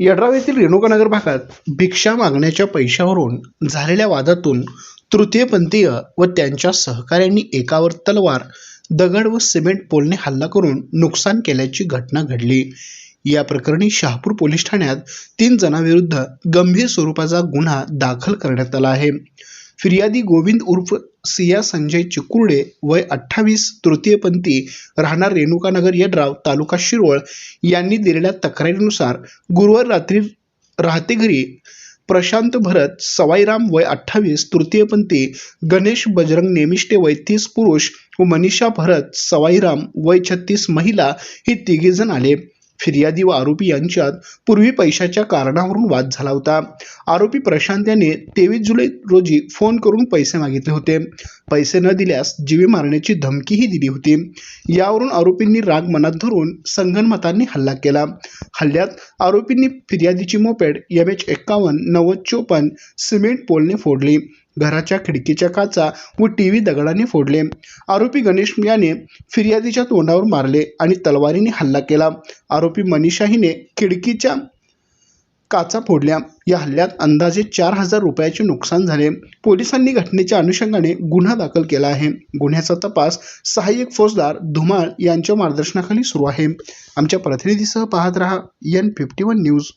यड्राव येथील रेणुकानगर भागात भिक्षा मागण्याच्या पैशावरून झालेल्या वादातून तृतीयपंथीय व त्यांच्या सहकाऱ्यांनी एकावर तलवार दगड व सिमेंट पोलने हल्ला करून नुकसान केल्याची घटना घडली. या प्रकरणी शहापूर पोलीस ठाण्यात तीन जणांविरुद्ध गंभीर स्वरूपाचा गुन्हा दाखल करण्यात आला आहे. फिर्यादी गोविंद उर्फ सिया संजय चिकुर्डे वय अठ्ठावीस तृतीयपंथी राहणार रेणुकानगर यड्राव तालुका शिरोळ यांनी दिलेल्या तक्रारीनुसार गुरुवार रात्री राहते घरी प्रशांत भरत सवाईराम वय अठ्ठावीस तृतीयपंथी गणेश बजरंग नेमिष्टे वय तीस पुरुष व मनीषा भरत सवाईराम वय छत्तीस महिला ही तिघेजण आले. फिर्यादी व आरोपी यांच्यात पूर्वी पैशाच्या कारणावरून वाद झाला होता. आरोपी प्रशांत याने तेवीस जुलै रोजी फोन करून पैसे मागितले होते. पैसे न दिल्यास जीवे मारण्याची धमकीही दिली होती. यावरून आरोपींनी राग मनात धरून संगनमतांनी हल्ला केला. हल्ल्यात आरोपींनी फिर्यादीची मोपेड एम एच एक्कावन्न नव्वद चोपन्न सिमेंट पोलने फोडली. घराच्या खिडकीच्या काचा व टी व्ही दगडाने फोडले. आरोपी गणेश याने फिर्यादीच्या तोंडावर मारले आणि तलवारीने हल्ला केला. आरोपी मनीषा हिने खिडकीच्या काचा फोडल्या. या हल्ल्यात अंदाजे चार हजार रुपयाचे नुकसान झाले. पोलिसांनी घटनेच्या अनुषंगाने गुन्हा दाखल केला आहे. गुन्ह्याचा तपास सहाय्यक फौजदार धुमाळ यांच्या मार्गदर्शनाखाली सुरू आहे. आमच्या प्रतिनिधीसह पाहत रहा एन फिफ्टी वन न्यूज